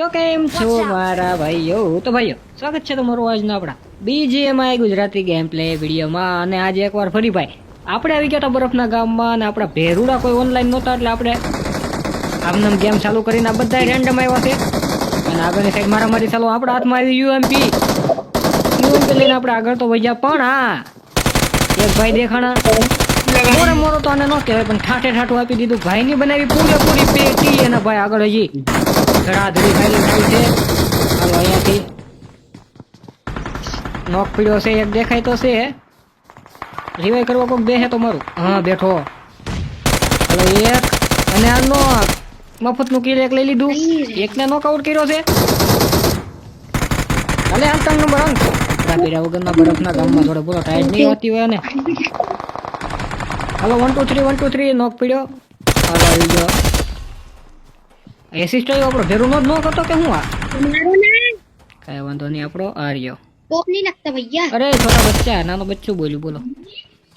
તો કેમ છો મારા ભાઈઓ? તો ભાઈઓ સ્વાગત છે તમારું આજનો આપણા બીજીએમઆઈ ગુજરાતી ગેમ પ્લે વિડીયોમાં. અને આજે એકવાર ફરી ભાઈ આપણે આવી ગયા હતા બરફના ગામમાં અને આપણા ભેરુડા કોઈ ઓનલાઈન નહોતા એટલે આપણે આમનામ ગેમ ચાલુ કરીને આ બધા રેન્ડમ આવ્યા છે. અને આગળની સાઈડ મારા મારી ચાલો આપણા હાથમાં આવી યુએમપી યુએમપી લઈને આપણે આગળ તો વહી પણ હા એક ભાઈ દેખાણા. મોરે મોરો તો આને ન કહેવાય પણ ઠાઠે ઠાઠું આપી દીધું. ભાઈની બનાવી પૂરેપૂરી પેટી અને ભાઈ આગળ હજી ધડાધડી ખાલી થાય છે. હાલો અહીંયાથી નોક પીડ્યો છે એક દેખાય તો છે રિવાઈ કરવા કોઈક બેસે તો મારું. હા બેઠો. હાલો એક અને આ નોક. મફતનું કિલ એક લઈ લીધું. એકને નોકઆઉટ કર્યો છે. હાલે આ ત્રણ નંબર અંક રાપીરા વગરના બરફના ગામમાં થોડો પૂરો ટાઈટ નહીં હોતી હોય ને. Hello one two three one two three નોક પીડ્યો. હાલો આવી ગયો. એસિસ્ટ આવ્યો આપણો ભેરું નો જ નો કે હું આ કાંઈ વાંધો નહીં આપણો આર્યો કોક નહીં લાગતા ભૈયા અરે છોટા બચ્ચા નાનો બચ્ચું બોલ્યું બોલો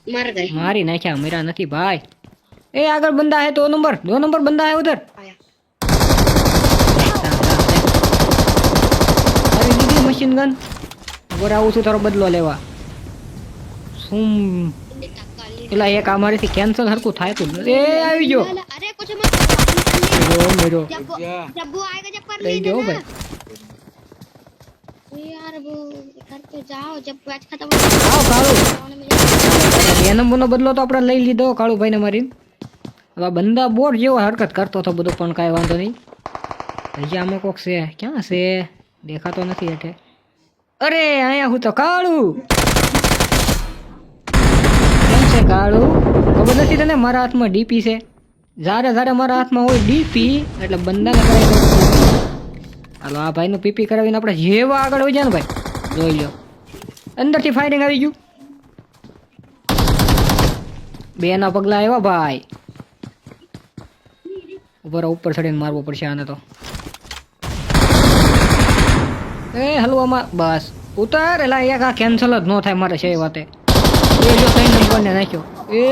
માર ગઈ મારી નાખ્યા મેરા નથી ભાઈ એ આગળ બંદા હે તો નંબર દો નંબર બંદા હે ઉધર અરે દીદી મશીન ગન વર આવું છું તારો બદલો લેવા શું પેલા એક અમારેથી કેન્સલ હરકું થાય તું એ આવી ગયો અરે कुछ मत करो, મેરો મેરો जब वो जब वो आएगा जब कर લઈ लेना જાઓ ना ભાઈ अरे यार वो घर पे जाओ जब मैच खत्म हो આવ કાળું जाने में जाओ। બે નંબરનો બદલો તો આપણે લઈ લીધો કાળુભાઈને મારી હવે આ બંદા બોર જેવો હરકત કરતો હતો બધું પણ કાંઈ વાંધો નહીં હજી આમાં કોક છે ક્યાં છે દેખાતો નથી એટલે અરે અહીંયા હું તો કાળું કેમ છે કાળું ખબર નથી તને મારા હાથમાં ડીપી છે જ્યારે જ્યારે મારા હાથમાં હોય ડીપી, એટલે બંદાને હાલો, આ ભાઈનું પીપી કરાવીને આપણે જેવા આગળ હોય જાય ને ભાઈ. જોઈ લો અંદરથી ફાયરિંગ આવી ગયું. બેના પગલા આવ્યા ભાઈ. ઉપર ઉપર ચડીને મારવો પડશે આને તો. એ હલવામાં, બસ. ઉતાર એલા એક આ કેન્સલ જ ન થાય મારે છે એ વાતે. એ જો કઈ નંબરને નાખ્યો. એ.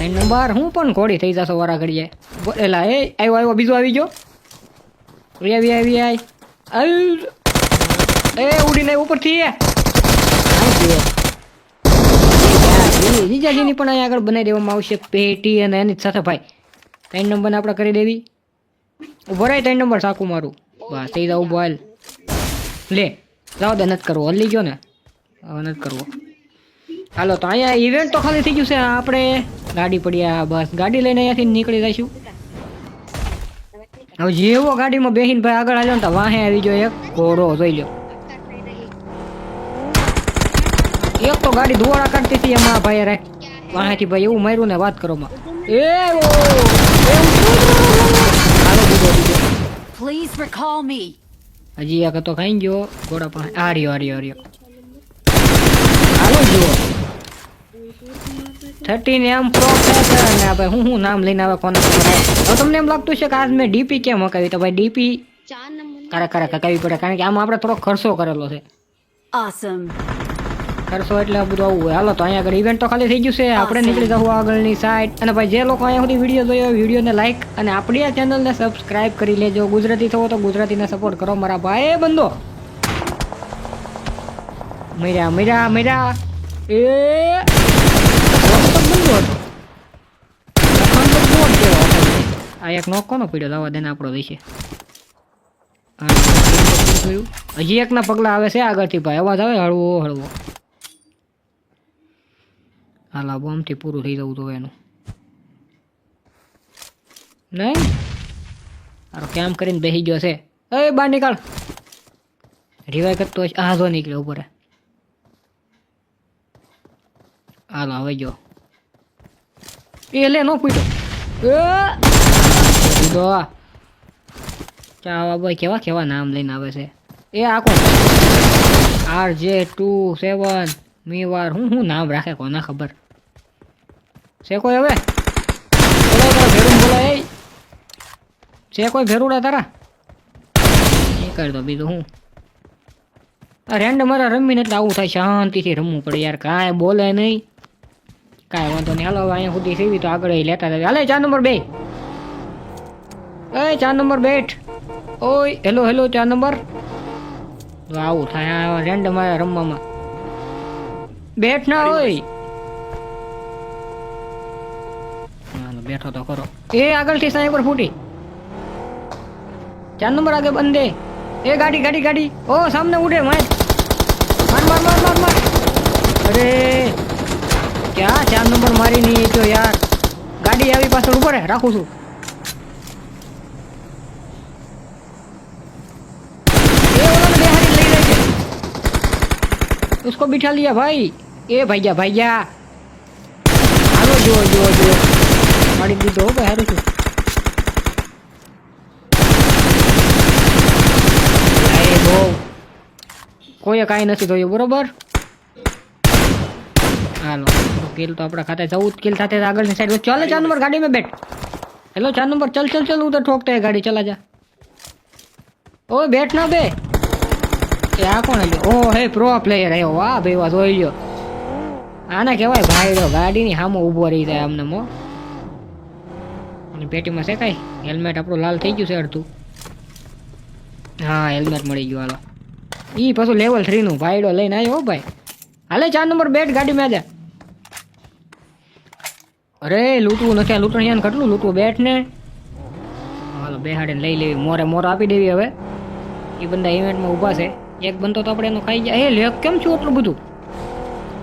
ત્રણ નંબર હું પણ ઘોડી થઈ જશો વારા ઘડીએ. એલા, એ આવ્યો આવ્યો બીજો આવી ગયો. આવી આવી આવી. એ, ઉડીને ઉપરથી એ. જીજાજીની પણ અહીંયા આગળ બનાવી દેવામાં આવશે પેટી અને એની સાથે ભાઈ. ત્રણ નંબરને આપણે કરી દેવી. ભરાય ત્રણ નંબર સાકું મારું. બસ થઈ જાવ બોલ લે જાઓ દે, નથી કરવો. હલી ગયો ને. હવે નથી કરવો. હાલો તો અહીંયા ઇવેન્ટ તો ખાલી થઈ ગયું છે. આપણે ગાડી પડ્યા બસ. ગાડી લઈને અહીંયાથી નીકળી જઈશું. હવે જેવો ગાડીમાં બેસીને ભાઈ આગળ આવ્યો ને તો વાહે આવી ગયો એક ઘોડો જોઈ લો એક તો ગાડી ધુવાડા કાઢતી હતી એમાં ભાઈ રે. વાહેથી ભાઈ એવું માર્યું ને વાત કરો માં. એ Please recall me. હજી આ તો ખાઈ ગયો. ઘોડા પાસે. આ રહ્યો આ રહ્યો આ રહ્યો હાલો જુઓ થર્ટીન એમ પ્રોફેસર અને આપણે હું હું નામ લઈને આવે કોને હવે તમને એમ લાગતું છે કે આજ મેં ડીપી કેમ હકાવી? તો ભાઈ ડીપી ખરા ખરા હકાવી પડે કારણ કે આમાં આપણે થોડો ખર્ચો કરેલો છે. ખર્ચો એટલે બધું આવું હોય. હાલો તો અહીંયા આગળ ઇવેન્ટ તો ખાલી થઈ ગયું છે. આપણે નીકળી જવું આગળની સાઈડ અને ભાઈ જે લોકો અહીંયા સુધી વીડિયો જોયો વિડીયોને લાઈક અને આપણી આ ચેનલને સબસ્ક્રાઇબ કરી લેજો. ગુજરાતી થવો તો ગુજરાતીને સપોર્ટ કરો મારા ભાઈ બંધો. મર્યા મર્યા મર્યા એ જેવો આ એક નોક કોનો પીડ્યો? લાવવા દેને આપણો વિશે હજી એકના પગલા આવે છે આગળથી ભાઈ. અવાજ આવે? હળવો હળવો. હાલા બોમ્બથી પૂરું થઈ જવું તો એનું. નહીં? આરો કેમ કરીને બેસી ગયો છે? એ, બહાર નીકળ. રિવાય કરતો આ જો નીકળ્યો ઉપર. હાલો, હવે ગયો એ લે નો પીટો એ દીધો ચા ભાઈ કેવા કેવા નામ લઈને આવે છે એ આ કોણ આર જે ટુ સેવન મીવાર હું હું નામ રાખે કોને ખબર છે કોઈ હવે ભેરું બોલાય છે કોઈ ભેરુડા તારા એ કરી દો બીજું હું આ રેન્ડ મારા રમીને એટલે આવું થાય શાંતિથી રમવું પડે યાર કાંઈ બોલે નહીં કાંઈ વાંધો નહીં. હાલો હવે અહીંયા સુધી સીવી તો આગળ ઈ લેતા જઈએ હાલે ચાર નંબર બે. એ ચાર નંબર બેઠ. ઓય હેલો હેલો ચાર નંબર. તો આવું થાય આ રેન્ડમ આવે રમવામાં. બેઠ ના હોય હાલો બેઠો તો ખરો. એ આગળથી સાંઈ પર ફૂટી. ચાર નંબર આગે બંધે. એ ગાડી ગાડી ગાડી. ઓ સામને ઉડે માર માર માર માર માર માર. અરે ક્યાં ચાર નંબર મારી નહીં તો યાર ગાડી આવી પાછળ ઉપર હે રાખું છું એ ઓલાને બેહાડી લઈ લે છે उसको बिठा लिया भाई ए भैया भैया હાલો જુઓ જુઓ જુઓ મારી દીધો હો ભાઈ હારું છું એ બહુ કોઈએ કાંઈ નથી થયું બરોબર હાલો કિલ તો આપણા ખાતે ચૌદ કિલ સાથે આગળની સાઈડ ચાલે, ચાર નંબર ગાડી ગાડીમાં બેઠ. હેલો ચાર નંબર ચલ ચલ ચલ ઉધર ઠોકતા હે ગાડી, ચલા જા. ઓ બેઠ ના બે. એ આ કોણ લ્યો ઓ, હે પ્રો પ્લેયર હે વાહ, ભાઈ, વાહ, જોઈ લ્યો. આને કહેવાય ભાઈડો ગાડીની સામો ઊભો રહી જાય અમને મો અને પેટીમાં છે કાંઈ? હેલ્મેટ આપણું લાલ થઈ ગયું છે અડધું. હા હેલ્મેટ મળી ગયું, હાલો. ઈ પાછું લેવલ થ્રીનું ભાઈડો લઈને આવ્યો ભાઈ. હાલે, ચાર નંબર બેટ ગાડી મેં અરે, લૂંટવું નથી. આ લૂંટણિયાને કેટલું લૂંટવું? બેઠ ને. હાલો, બેહાડીને લઈ લેવી. મોરે મોર આપી દેવી હવે. એ બંદા ઇવેન્ટમાં ઊભા છે. એક બંદો તો આપણે એનો ખાઈ જાય એ લેક કેમ છું એટલું બધું?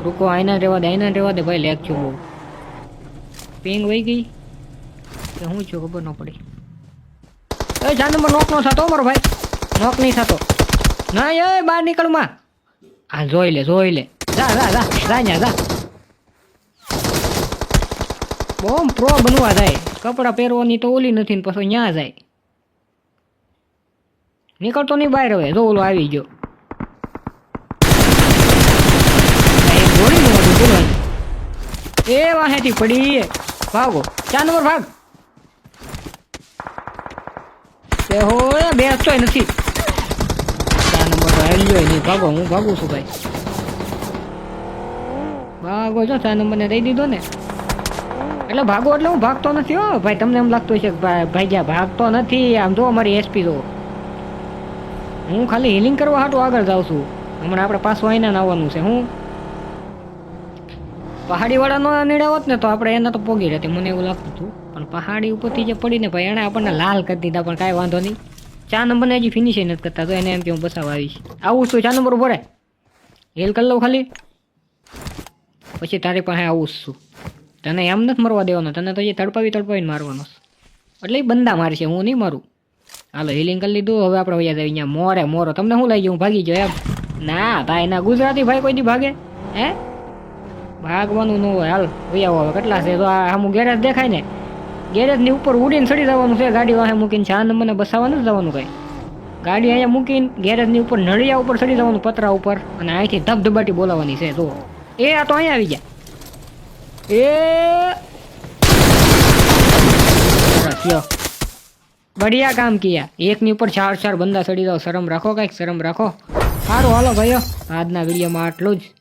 રૂકો આઈના રહેવા દે આઈના રહેવા દે. ભાઈ લેક છું બહુ. પિંગ વહી ગઈ. કે હું છું, ખબર ન પડી. એ જા નંબર નોક નો થતો મારો ભાઈ. નોક નહીં થતો. ના, એ, બહાર નીકળમાં હા જોઈ લે જોઈ લે. જા જા. જા જા જા. બહુ પ્રો બનવા જાય. કપડાં પહેરવાની તો ઓલી નથી ને પછી ન્યા જાય. નીકળતો નહીં બહાર હવે, જો ઓલો આવી ગયો. એ વાહેથી પડી. ભાગો. ચાર નંબર ભાગ. એ હો બેસતોય નથી. ચાર નંબર આવી નહીં ભાગો, હું ભાગું છું ભાઈ. ભાગો જો, ચાર નંબરને દઈ દીધો ને. એટલે ભાગો એટલે હું ભાગતો નથી, હો. ભાઈ, તમને એમ લાગતું છે કે ભાઈ જ્યાં ભાગતો નથી. આમ જો મારી એસપી જો. હું ખાલી હિલિંગ કરવા હાટું આગળ જાઉં છું. હમણાં આપણે પાછું આવીને આવવાનું છે, હું. પહાડીવાળા નો નીડાવત ને તો આપણે એને તો પોગી રહેતી, મને એવું લાગતું હતું. પણ પહાડી ઉપરથી જે પડીને ભાઈ, એણે આપણને લાલ કરી દીધા, પણ કાંઈ વાંધો નહીં. ચા નંબરને હજી ફિનિશ નથી કરતા, તો એને એમ કે હું બસાવવા આવીશ. આવું છું, ચા નંબર ઊભો રે હેલ કરી લઉં ખાલી. પછી તારી પાસે આવું છું. તને એમ નથી મરવા દેવાનો, તને તો એ તડપાવી તડપાવીને મારવાનો એટલે એ બંદા મારશે હું નહીં મારું. હાલો હિલિંગ કરી લીધું, હવે આપણે વૈયા જાય અહીંયા. મોરે, મોરો, તમને શું લાગી હું ભાગી ગયો એમ. ના, ભાઈ, ના, ગુજરાતી ભાઈ કોઈ દી ભાગે? હે? ભાગવાનું ન હોય. હાલ, વૈયા હવે. કેટલા છે? તો આ હું ગેરેજ દેખાય ને. ગેરેજની ઉપર ઉડીને ચડી જવાનું છે, ગાડી વાહે મૂકીને. છાન મને બસાવવા નથી જવાનું કંઈ. ગાડી અહીંયા મૂકીને ગેરેજની ઉપર નળિયા ઉપર ચડી જવાનું, પતરા ઉપર. અને અહીંથી ધબધબાટી બોલાવવાની છે જો એ આ તો અહીંયા આવી ગયા. એ. સરસ લ્યો બઢિયા કામ કિયા. એકની ઉપર ચાર ચાર બંદા ચડી દો શરમ રાખો કાંઈક? શરમ રાખો? સારું, હાલો ભાઈઓ. આજના વિડીયોમાં આટલું જ.